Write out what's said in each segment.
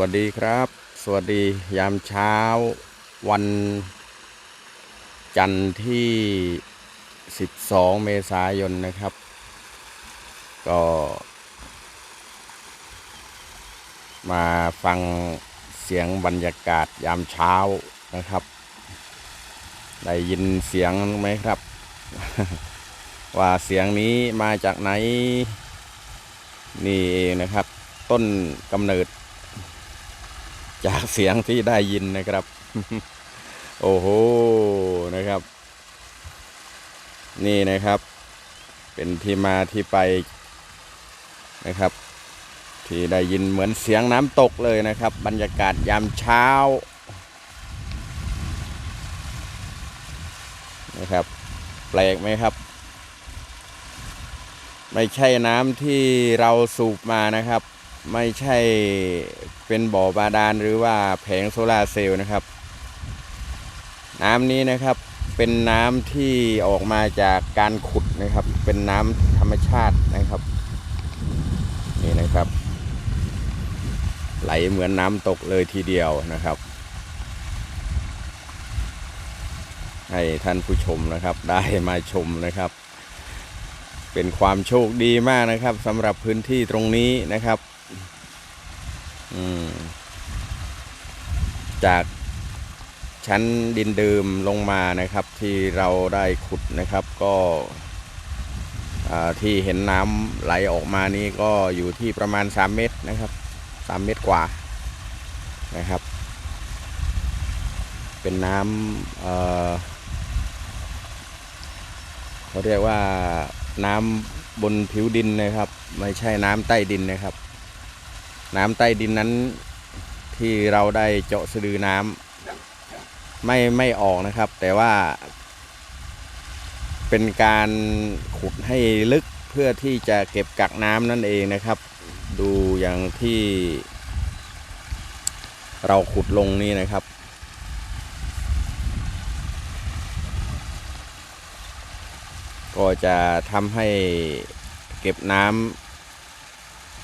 วัสดีครับ สวัสดียามเช้าวัน จันทร์ที่ 12 เมษายนนะครับ ก็ มาฟังเสียงบรรยากาศยามเช้านะครับ ได้ยินเสียงไหมครับ ว่าเสียงนี้มาจากไหน นี่เองนะครับ ต้นกำเนิด จากเสียงที่ได้ยินนะครับ โอ้โหนะครับ นี่นะครับ เป็นที่มาที่ไปนะครับ ที่ได้ยินเหมือนเสียงน้ำตกเลยนะครับ บรรยากาศยามเช้านะครับแปลกไหมครับ ไม่ใช่น้ำที่เราสูบมานะครับ ไม่ใช่เป็นบ่อบาดาลหรือว่าแผงโซลาร์เซลล์นะครับ น้ำนี้นะครับเป็นน้ำที่ออกมาจากการขุดนะครับ เป็นน้ำธรรมชาตินะครับ นี่นะครับ ไหลเหมือนน้ำตกเลยทีเดียวนะครับ ให้ท่านผู้ชมนะครับได้มาชมนะครับ เป็นความโชคดีมากนะครับสำหรับพื้นที่ตรงนี้นะครับ จากชั้นดินเดิมลงมานะครับ ที่เราได้ขุดนะครับก็ที่เห็นน้ำไหลออกมานี้ก็อยู่ที่ประมาณ 3 เมตรนะครับ 3 เมตรกว่านะครับ เป็นน้ำเเขาเรียกว่าน้ำบนผิวดินนะครับ ไม่ใช่น้ำใต้ดินนะครับ น้ำใต้ดินนั้นที่เราได้เจาะสะดือน้ำไม่ไม่ออกนะครับ แต่ว่า เป็นการขุดให้ลึกเพื่อที่จะเก็บกักน้ำนั่นเองนะครับ ดูอย่างที่ เราขุดลงนี่นะครับก็จะทำให้เก็บน้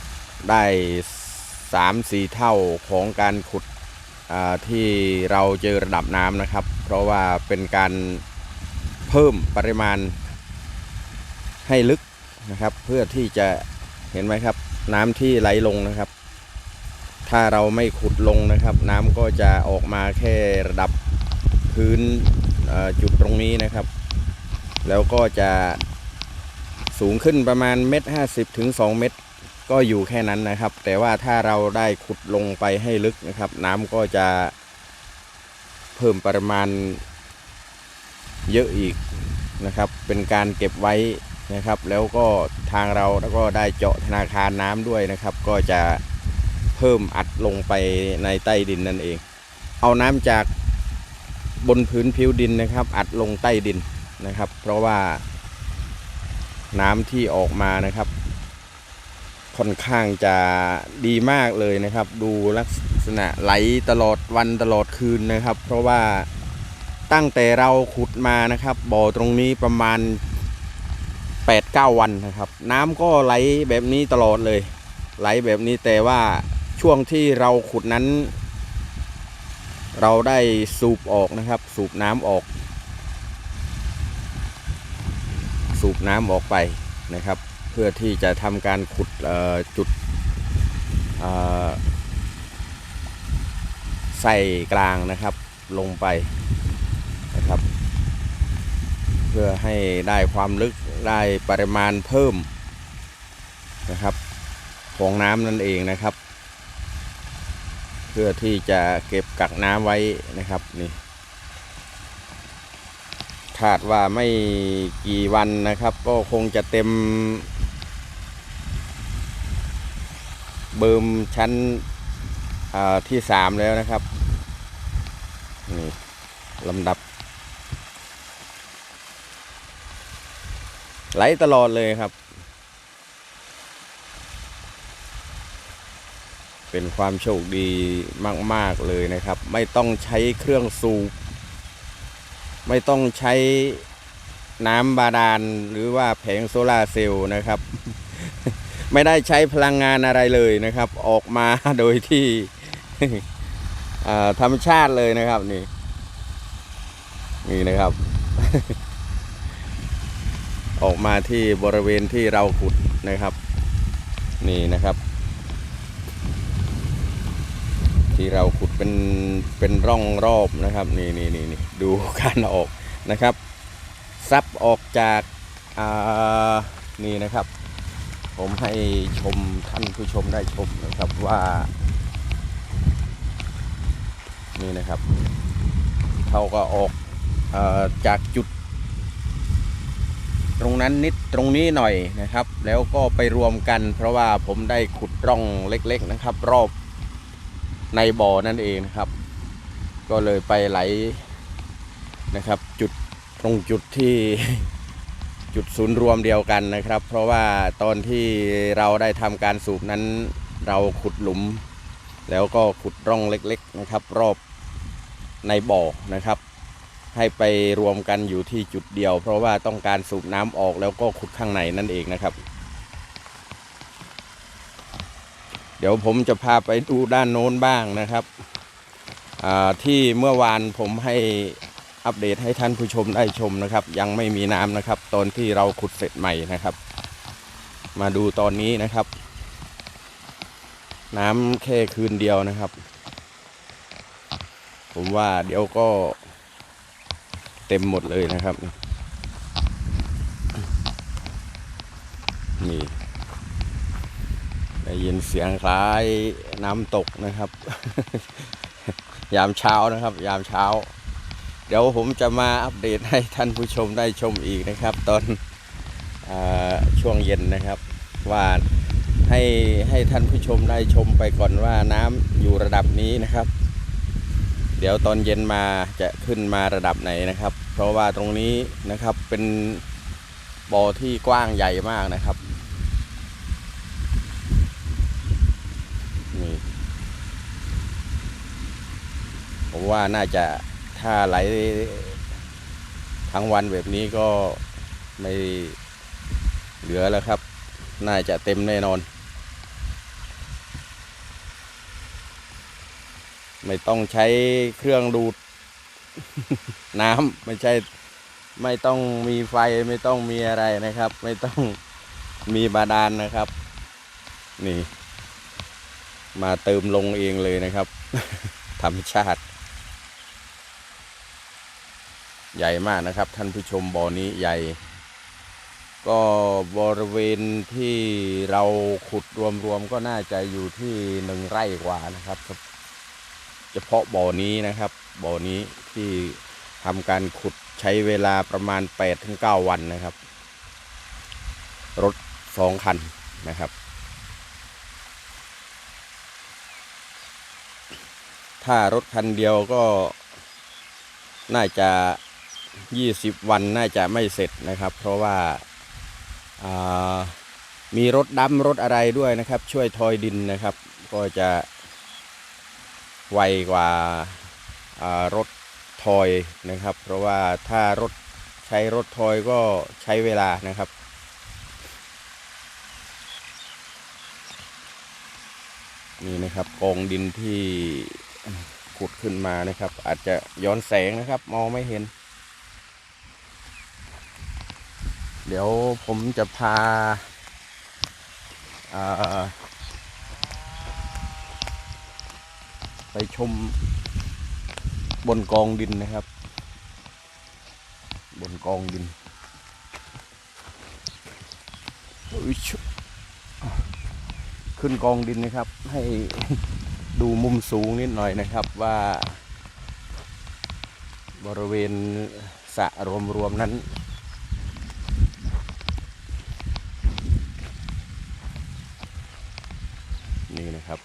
ำได้ สามสี่เท่าของการขุดที่เราเจอระดับน้ำนะครับ เพราะว่าเป็นการเพิ่มปริมาณให้ลึกนะครับ เพื่อที่จะเห็นไหมครับ น้ำที่ไหลลงนะครับ ถ้าเราไม่ขุดลงนะครับ น้ำก็จะออกมาแค่ระดับพื้นจุดตรงนี้นะครับ แล้วก็จะสูงขึ้นประมาณเมตรห้าสิบถึงสองเมตร ก็อยู่แค่นั้นนะครับ แต่ว่าถ้าเราได้ขุดลงไปให้ลึกนะครับ น้ำก็จะเพิ่มปริมาณเยอะอีกนะครับ เป็นการเก็บไว้นะครับ แล้วก็ทางเราแล้วก็ได้เจาะธนาคารน้ำด้วยนะครับ ก็จะเพิ่มอัดลงไปในใต้ดินนั่นเอง เอาน้ำจากบนพื้นผิวดินนะครับ อัดลงใต้ดินนะครับ เพราะว่าน้ำที่ออกมานะครับ ค่อนข้างจะดีมากเลยนะครับ ดูลักษณะไหลตลอดวันตลอดคืนนะครับ เพราะว่าตั้งแต่เราขุดมานะครับบ่อตรงนี้ประมาณ 8-9 วันนะครับ น้ำก็ไหลแบบนี้ตลอดเลย ไหลแบบนี้แต่ว่าช่วงที่เราขุดนั้น เราได้สูบออกนะครับ สูบน้ำออก สูบน้ำออกไปนะครับ เพื่อที่จะทำการขุดจุดใส่กลางนะครับลงไปนะครับ เพื่อให้ได้ความลึกได้ปริมาณเพิ่มนะครับของน้ำนั่นเองนะครับ เพื่อที่จะเก็บกักน้ำไว้นะครับนี่าดว่าไม่กี่วันนะครับ ก็คงจะเต็มเบิมชั้นที่สามแล้วนะครับ นี่ลำดับ ไหลตลอดเลยครับ เป็นความโชคดีมาก ๆ เลยนะครับ ไม่ต้องใช้เครื่องสูบ ไม่ต้องใช้น้ำบาดาลหรือว่าแผงโซลาร์เซลล์นะครับ ไม่ได้ใช้พลังงานอะไรเลยนะครับ ออกมาโดยที่ธรรมชาติเลยนะครับนี่นี่นะครับ ออกมาที่บริเวณที่เราขุดนะครับ นี่นะครับ ที่เราขุดเป็นเป็นร่องรอบนะครับนี่นี่นี่นดูการออกนะครับซับออกจากอ่านี่นะครับ ผมให้ชมท่านผู้ชมได้ชมนะครับว่า นี่นะครับเขาก็ออกอจากจุด ตรงนั้นนิดตรงนี้หน่อยนะครับ แล้วก็ไปรวมกัน เพราะว่าผมได้ขุดร่องเล็ก ๆนะครับ รอบ ในบ่อนั่นเองนะครับ ก็เลยไปไหลนะครับ จุดตรงจุดที่จุดศูนย์รวมเดียวกันนะครับ เพราะว่าตอนที่เราได้ทำการสูบนั้นเราขุดหลุม แล้วก็ขุดร่องเล็กๆนะครับ รอบในบ่อนะครับ ให้ไปรวมกันอยู่ที่จุดเดียว เพราะว่าต้องการสูบน้ำออกแล้วก็ขุดข้างในนั่นเองนะครับ เดี๋ยวผมจะพาไปดูด้านโน้นบ้างนะครับที่เมื่อวานผมให้อัปเดตให้ท่านผู้ชมได้ชมนะครับ ยังไม่มีน้ำนะครับ ตอนที่เราขุดเสร็จใหม่นะครับ มาดูตอนนี้นะครับ น้ำแค่คืนเดียวนะครับ ผมว่าเดี๋ยวก็เต็มหมดเลยนะครับนี่ ได้ยินเสียงคล้ายน้ำตกนะครับ ยามเช้านะครับ ยามเช้า เดี๋ยวผมจะมาอัปเดตให้ท่านผู้ชมได้ชมอีกนะครับ ตอนอช่วงเย็นนะครับ ว่าให้ให้ท่านผู้ชมได้ชมไปก่อนว่าน้ำอยู่ระดับนี้นะครับ เดี๋ยวตอนเย็นมาจะขึ้นมาระดับไหนนะครับ เพราะว่าตรงนี้นะครับเป็นบ่อที่กว้างใหญ่มากนะครับ นี่ผมว่าน่าจะถ้าไหลทั้งวันแบบนี้ก็ไม่เหลือแล้วครับ น่าจะเต็มแน่นอน ไม่ต้องใช้เครื่องดูด น้ำไม่ใช่ไม่ต้องมีไฟไม่ต้องมีอะไรนะครับ ไม่ต้องมีบาดาลนะครับ นี่ มาเติมลงเองเลยนะครับ ธรรมชาติ ใหญ่มากนะครับ ท่านผู้ชมบ่อนี้ใหญ่ ก็บริเวณที่เราขุดรวมๆก็น่าจะอยู่ที่หนึ่งไร่กว่านะครับ เฉพาะบ่อนี้นะครับ บ่อนี้ที่ทำการขุดใช้เวลาประมาณ8ถึง9วันนะครับ รถสองคันนะครับ ถ้ารถคันเดียวก็น่าจะ 20 วันน่าจะไม่เสร็จนะครับ เพราะว่าามีรถดำรถอะไรด้วยนะครับ ช่วยทอยดินนะครับ ก็จะไวกว่าอ่ารถทอยนะครับ เพราะว่าถ้ารถใช้รถทอยก็ใช้เวลานะครับนี่นะครับกองดินที่ ขุดขึ้นมานะครับ อาจจะย้อนแสงนะครับ มองไม่เห็น เดี๋ยวผมจะพาไปชมบนกองดินนะครับ บนกองดินขึ้นกองดินนะครับให้ ดูมุมสูงนิดหน่อยนะครับว่า บริเวณสระรวมๆนั้น นี่นะครับ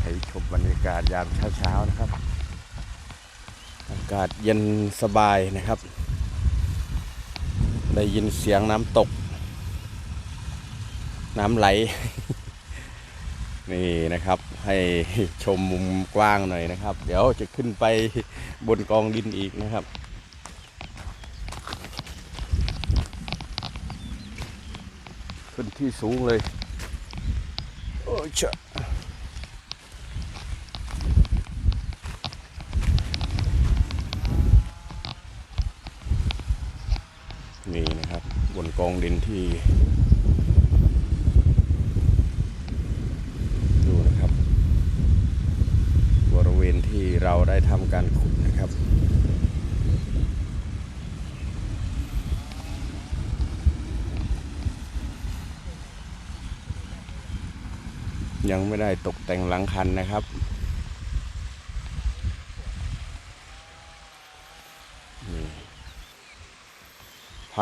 ให้ชมบรรยากาศยามเช้าๆนะครับ อากาศเย็นสบายนะครับ ได้ยินเสียงน้ำตก น้ำไหล นี่นะครับ ให้ชมมุมกว้างหน่อยนะครับ เดี๋ยวจะขึ้นไปบนกองดินอีกนะครับขึ้นที่สูงเลย โอ้ยเช นี่นะครับ บนกองดินที่ดูนะครับ บริเวณที่เราได้ทำการขุดนะครับยังไม่ได้ตกแต่งหลังคันนะครับ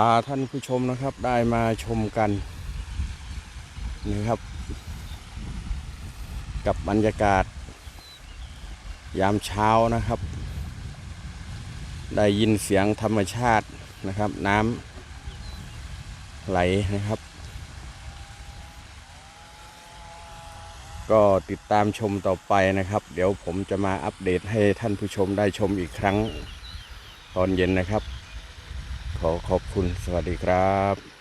าท่านผู้ชมนะครับได้มาชมกันนะครับ กับบรรยากาศ ยามเช้านะครับ ได้ยินเสียงธรรมชาตินะครับ น้ำไหลนะครับ ก็ติดตามชมต่อไปนะครับ เดี๋ยวผมจะมาอัปเดตให้ท่านผู้ชมได้ชมอีกครั้งตอนเย็นนะครับ ขอขอบคุณสวัสดีครับ